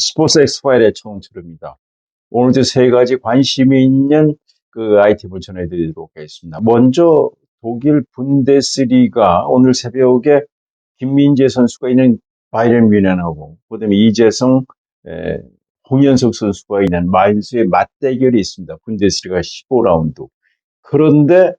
스포츠 엑스파일의 청취입니다. 오늘도 세 가지 관심이 있는 그 아이템을 전해드리도록 하겠습니다. 먼저 독일 분데스리가 오늘 새벽에 김민재 선수가 있는 바이런 뮌헨하고 그다음에 이재성, 에, 홍현석 선수가 있는 마인스의 맞대결이 있습니다. 분데스리가 15라운드. 그런데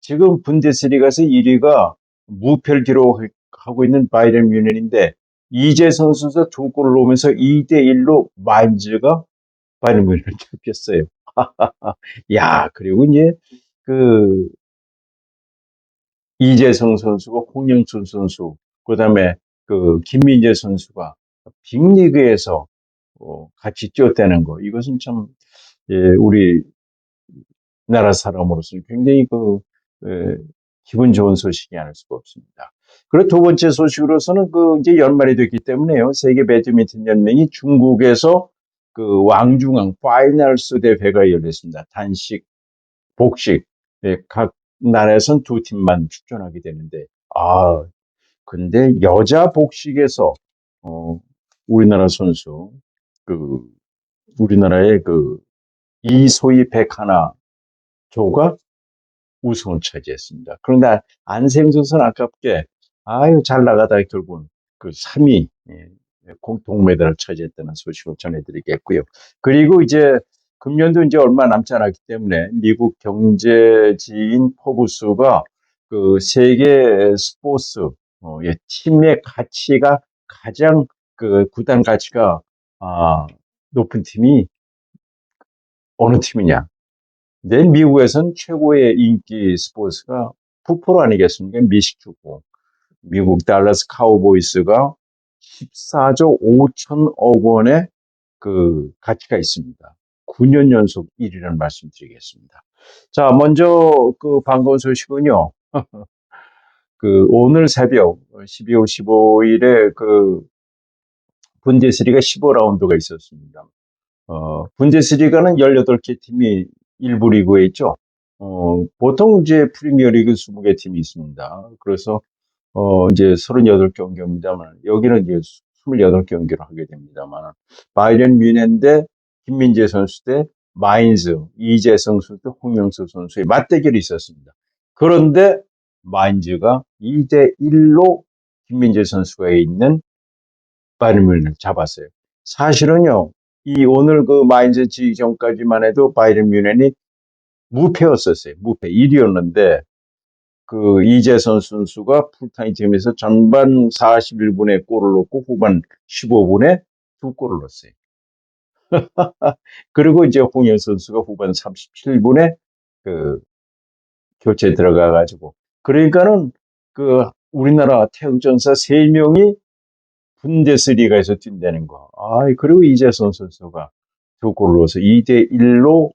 지금 분데스리가에서 1위가 무패를 기록하고 있는 바이런 뮌헨인데 이재성 선수가 두 골을 넣으면서 2대1로 마인즈가 바이런 뮌헨을 잡혔어요. 야, 그리고 이제 그 이재성 선수가 홍영준 선수, 그 다음에 그 김민재 선수가 빅리그에서 어, 같이 뛰었다는 거. 이것은 참, 예, 우리 나라 사람으로서는 굉장히 그, 예, 기분 좋은 소식이 아닐 수가 없습니다. 그리고 두 번째 소식으로서는 그 이제 연말이 됐기 때문에요. 세계 배드민턴 연맹이 중국에서 그 왕중왕 파이널스 대회가 열렸습니다. 단식, 복식, 예, 각 나라에선 두 팀만 출전하게 되는데, 아, 근데 여자 복식에서, 어, 우리나라 선수, 그, 우리나라의 그, 이소희 백하나 조가 우승을 차지했습니다. 그런데 안생선수는 아깝게, 아유, 잘 나가다 결국은 그 3위, 예, 공동 메달을 차지했다는 소식을 전해드리겠고요. 그리고 이제 금년도 이제 얼마 남지 않았기 때문에 미국 경제지인 포브스가 그 세계 스포츠 어, 예, 팀의 가치가 가장 그 구단 가치가 아, 높은 팀이 어느 팀이냐? 이제 미국에선 최고의 인기 스포츠가 풋볼 아니겠습니까? 미식축구. 미국 달러스 카우보이스가 14조 5천억 원의 그 가치가 있습니다. 9년 연속 1위라는 말씀드리겠습니다. 자, 먼저 그 반가운 소식은요. 그 오늘 새벽 12월 15일에 그 분데스리가 15라운드가 있었습니다. 어, 분데스리가는 18개 팀이 일부 리그에 있죠. 어, 보통 이제 프리미어리그 20개 팀이 있습니다. 그래서 어, 이제 38경기입니다만 여기는 이제 28경기를 하게 됩니다만 바이런 뮌헨 김민재 선수 대 마인즈, 이재성 선수 대 홍영수 선수의 맞대결이 있었습니다. 그런데 마인즈가 2대 1로 김민재 선수가 있는 바이런 뮌헨을 잡았어요. 사실은요, 이 오늘 그 마인즈 지기 전까지만 해도 바이런 뮌헨이 무패였었어요. 무패 1위였는데 그 이재선 선수가 풀타임 팀에서 전반 41분에 골을 넣고 후반 15분에 두 골을 넣었어요. 그리고 이제 홍현 선수가 후반 37분에 그 교체 들어가 가지고 그러니까는 그 우리나라 태극전사 3명이 분데스리가에서 뛴다는 거. 아, 그리고 이재선 선수가 두 골을 넣어서 2대 1로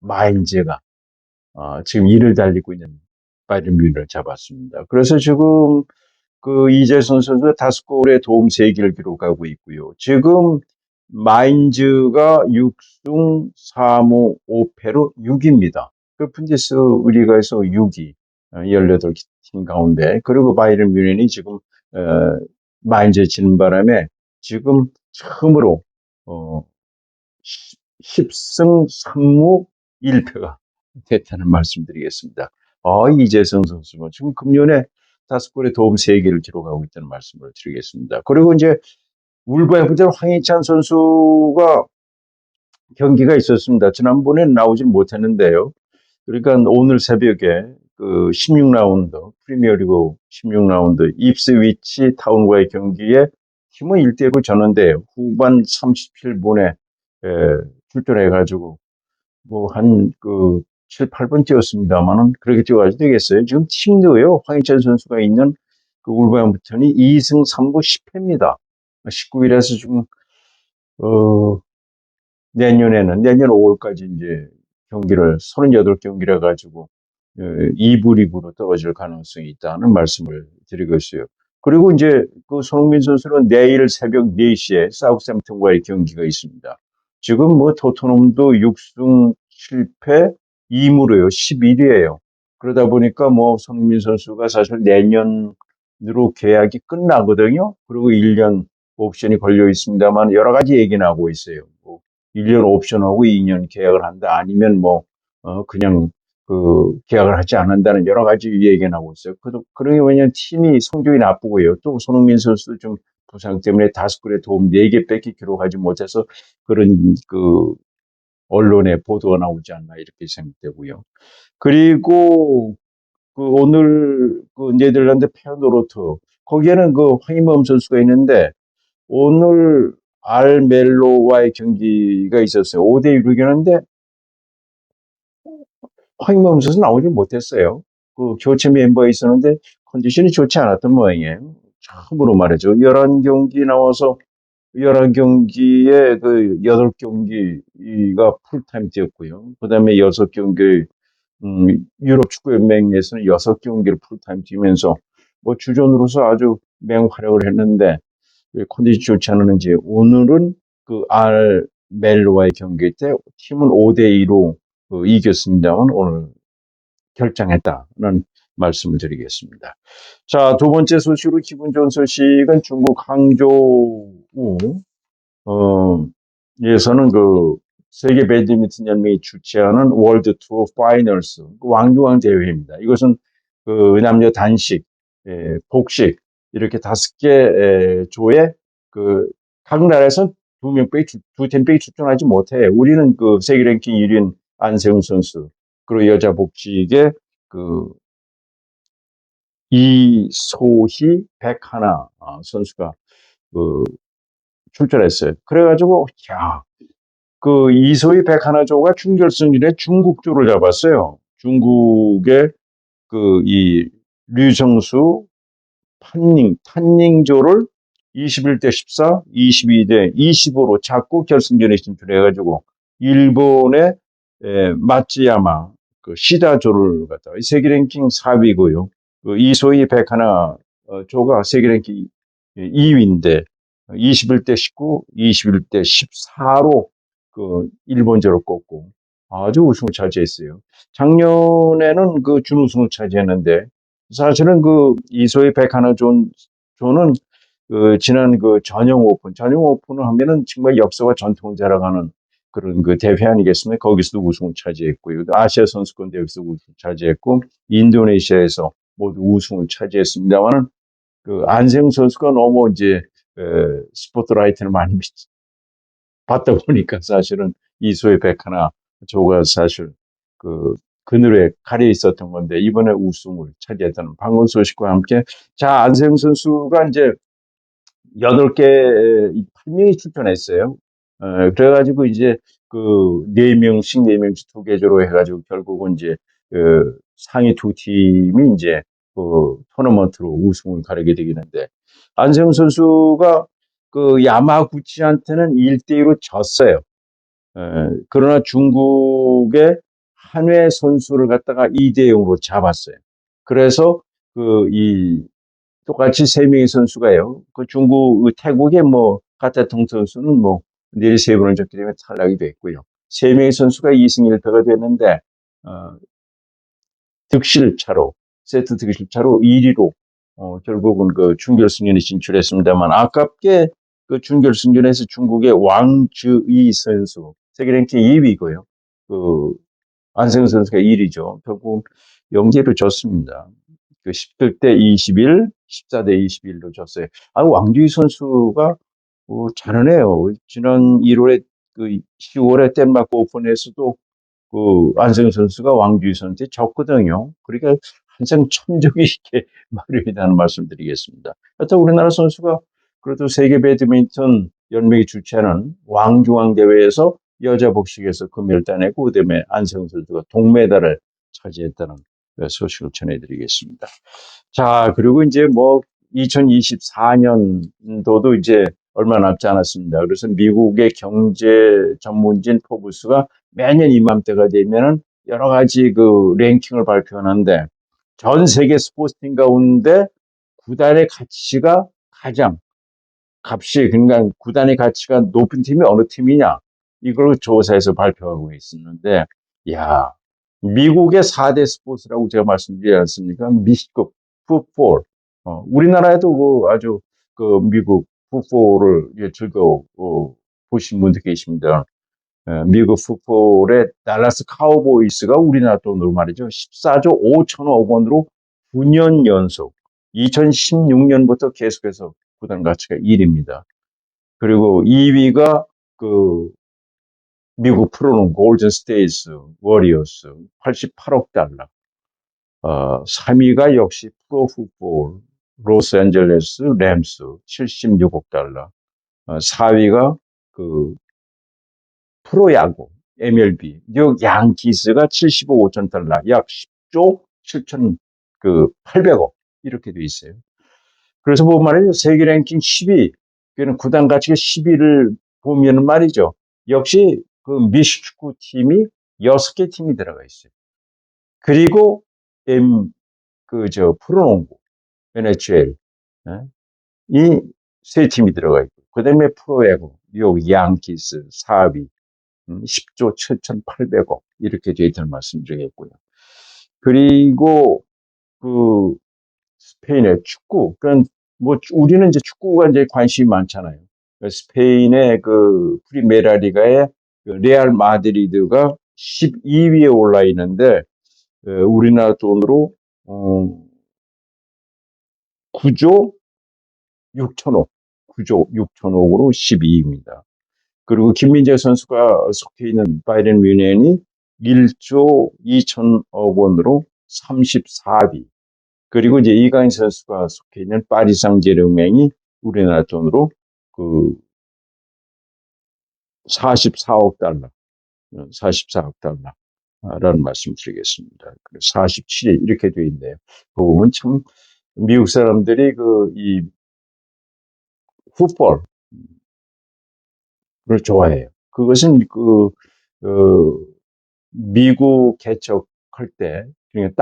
마인즈가 어, 지금 2를 달리고 있는 뮌을 잡았습니다. 그래서 지금 그 이재선 선수가 다섯 골의 도움 3개를 기록하고 있고요. 지금 마인즈가 6승 3무 5패로 6입니다. 그 분데스 리가에서 6위, 18팀 가운데 그리고 바이든 뮌헨이 지금 어, 마인즈에 지는 바람에 지금 처음으로 어, 10승 3무 1패가 됐다는 말씀드리겠습니다. 아, 이재성 선수가 지금 금년에 다섯 골의 도움 3개를 기록하고 있다는 말씀을 드리겠습니다. 그리고 이제 울버햄프턴 황희찬 선수가 경기가 있었습니다. 지난번에 나오질 못했는데요. 그러니까 오늘 새벽에 그 16라운드, 프리미어리그 16라운드 입스위치 타운과의 경기에 팀은 1대1로 졌는데 후반 37분에 출전해가지고 뭐 한 그 7, 8번 뛰었습니다만은 그렇게 뛰어가도 되겠어요. 지금 팀도요, 황희찬 선수가 있는 그 울버햄프턴이 2승 3구 10패입니다. 19일에서 지금, 어, 내년에는, 내년 5월까지 이제 경기를, 38경기를 가지고, 2부 어, 리그로 떨어질 가능성이 있다는 말씀을 드리고 있어요. 그리고 이제 그 손흥민 선수는 내일 새벽 4시에 사우스햄튼과의 경기가 있습니다. 지금 뭐 토트넘도 6승 7패 2무로요. 11위에요. 그러다 보니까 뭐 손흥민 선수가 사실 내년으로 계약이 끝나거든요. 그리고 1년 옵션이 걸려 있습니다만 여러 가지 얘기 나오고 있어요. 뭐 1년 옵션하고 2년 계약을 한다 아니면 뭐 어, 그냥 그 계약을 하지 않는다는 여러 가지 얘기가 나오고 있어요. 그, 그러게 왜냐면 팀이 성적이 나쁘고요. 또 손흥민 선수 좀 부상 때문에 다섯 골에 도움 4개밖에 기록하지 못해서 그런 그 언론에 보도가 나오지 않나 이렇게 생각되고요. 그리고 그 오늘 그 네덜란드 페어노로트 거기에는 그 황희범 선수가 있는데 오늘 알멜로와의 경기가 있었어요. 5대 1로 이겼는데 황희범 선수 나오지 못했어요. 그 교체 멤버에 있었는데 컨디션이 좋지 않았던 모양이에요. 처음으로 말이죠. 11경기 나와서 11경기에 그 8경기가 풀타임 뛰었고요. 그 다음에 6경기, 음, 유럽 축구연맹에서는 6경기를 풀타임 뛰면서 뭐 주전으로서 아주 맹활약을 했는데 컨디션이 좋지 않았는지 오늘은 그 알 멜로와의 경기 때 팀은 5대2로 그 이겼습니다만 오늘 결정했다는 말씀을 드리겠습니다. 자, 두 번째 소식으로 기분 좋은 소식은 중국 항저우, 어, 에서는 그 세계 배드민턴 연맹이 주최하는 월드 투어 파이널스, 그 왕중왕 대회입니다. 이것은 그 남녀 단식, 예, 복식, 이렇게 다섯 개 에, 조에 그 각 나라에서 두 명밖에, 주- 두 팀밖에 출전하지 못해. 우리는 그 세계 랭킹 1위인 안세훈 선수, 그리고 여자 복식의 그 이소희 백하나 아, 선수가 그 출전했어요. 그래가지고 야, 그 이소희 백하나조가 준결승전에 중국조를 잡았어요. 중국의 그 이 류정수 판닝 탄닝조를 21대 14, 22대 25로 잡고 결승전에 진출해가지고 일본의 에, 마츠야마 그 시다조를 갖다 가 세계 랭킹 4위고요. 그 이소희 백하나 어, 조가 세계 랭킹 2위인데 21대 19, 21대 14로 그 일본조를 꺾고 아주 우승을 차지했어요. 작년에는 그 준우승을 차지했는데 사실은 그 이소희 백하나 존, 조는 그 지난 그 전용 오픈, 전용 오픈을 하면은 정말 역사와 전통을 자랑하는 그런 그 대회 아니겠습니까? 거기서도 우승을 차지했고요. 아시아 선수권 대회에서 우승을 차지했고, 인도네시아에서 모두 우승을 차지했습니다만은 그 안세영 선수가 너무 이제 에, 스포트라이트를 많이 받다 보니까 사실은 이소의 백하나 조가 사실 그 그늘에 가려 있었던 건데 이번에 우승을 차지했다는 방금 소식과 함께 자 안세영 선수가 이제 여덟 개 8명이 출전했어요. 어, 그래가지고 이제 그 네 명씩 네 명씩 두 개조로 해가지고 결국은 이제 그 상위 두 팀이 이제 그 토너먼트로 우승을 가르게 되겠는데 안세영 선수가 그 야마구치한테는 1대2로 졌어요. 에, 그러나 중국의 한외 선수를 갖다가 2대 0으로 잡았어요. 그래서 그 이 똑같이 세 명의 선수가요. 그 중국 그 태국의 뭐 가타통 선수는 뭐 내리 세 번을 졌기 때문에 탈락이 됐고요. 세 명의 선수가 2승 1패가 됐는데 어, 득실 차로 세트 득실차로 1위로 어, 결국은 그 준결승전에 진출했습니다만 아깝게 그 준결승전에서 중국의 왕즈이 선수 세계 랭킹 2위고요. 그 안세훈 선수가 1위죠. 결국 영재로 졌습니다. 그 17대 21, 14대 21로 졌어요. 아, 왕주희 선수가 어, 잘하네요. 지난 1월에 그 10월에 덴마크 오픈에서도 그 안세훈 선수가 왕주희 선수한테 졌거든요. 그러니까 항상 천적이 이렇게 마련이라는 말씀드리겠습니다. 하여튼 우리나라 선수가 그래도 세계 배드민턴 연맹이 주최하는 왕중왕 대회에서 여자 복식에서 금메달 따내고 그다음에 안세훈 선수가 동메달을 차지했다는 그 소식을 전해드리겠습니다. 자 그리고 이제 뭐 2024년도도 이제 얼마 남지 않았습니다. 그래서 미국의 경제 전문진 포브스가 매년 이맘때가 되면은 여러 가지 그 랭킹을 발표하는데 전 세계 스포츠팀 가운데 구단의 가치가 가장 값이 그러니까 구단의 가치가 높은 팀이 어느 팀이냐 이걸 조사해서 발표하고 있었는데 야 미국의 4대 스포츠라고 제가 말씀드리지 않습니까? 미식급 풋볼 어, 우리나라에도 그 아주 그 미국 풋볼을 예, 즐거 어, 보신 분들 계십니다. 어, 미국 풋볼의 달라스 카우보이스가 우리나라 돈으로 말이죠. 14조 5천억 원으로 9년 연속 2016년부터 계속해서 구단 가치가 1위입니다. 그리고 2위가 그 미국 프로농구 골든 스테이스 워리어스 88억 달러. 어, 3위가 역시 프로 풋볼 로스앤젤레스 램스 76억 달러. 어, 4위가 그 프로야구 MLB 뉴욕 양키스가 75억 5천 달러, 약 10조 7천 그 800억 이렇게 돼 있어요. 그래서 보면 말이죠. 세계 랭킹 10위, 그는 구단 가치가 10위를 보면 말이죠. 역시 그 미식축구 팀이 6개 팀이 들어가 있어요. 그리고 M 그 저 프로농구 NHL 이 세 팀이 들어가 있고 그 다음에 프로야구 뉴욕 양키스 4위 10조 7,800억 이렇게 저희들 말씀드리겠고요. 그리고 그 스페인의 축구, 그런 뭐 우리는 이제 축구가 이제 관심이 많잖아요. 스페인의 그 프리메라리가의 그 레알 마드리드가 12위에 올라 있는데 어, 우리나라 돈으로 어, 9조 6천억, 9조 6천억으로 12위입니다. 그리고 김민재 선수가 속해 있는 바이든 뮤넨이 1조 2천억 원으로 34위. 그리고 이제 이강인 선수가 속해 있는 파리 상제르맹이 우리나라 돈으로 그 44억 달러, 44억 달러라는 말씀 드리겠습니다. 47위 이렇게 되어 있네요. 그 부분 참 미국 사람들이 그 이 풋볼 을 좋아해요. 그것은 그, 그 미국 개척할 때 그러니까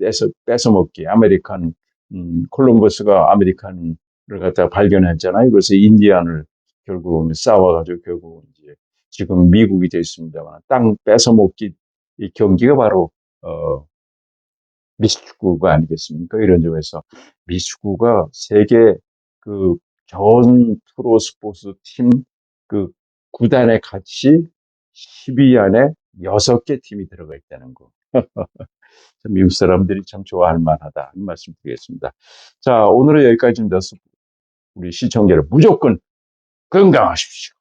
땅에서 뺏어먹기 아메리칸 음, 콜럼버스가 아메리칸을 갖다 발견했잖아요. 그래서 인디안을 결국 싸워가지고 결국 이제 지금 미국이 됐습니다만 땅 뺏어먹기 이 경기가 바로 어, 미식축구가 아니겠습니까? 이런 점에서 미식축구가 세계 그 전 프로 스포츠 팀그 구단의 같이 10위 안에 6개 팀이 들어가 있다는 거. 미국 사람들이 참 좋아할 만하다. 이 말씀 드리겠습니다. 자, 오늘은 여기까지입니다. 우리 시청자 여러분, 무조건 건강하십시오.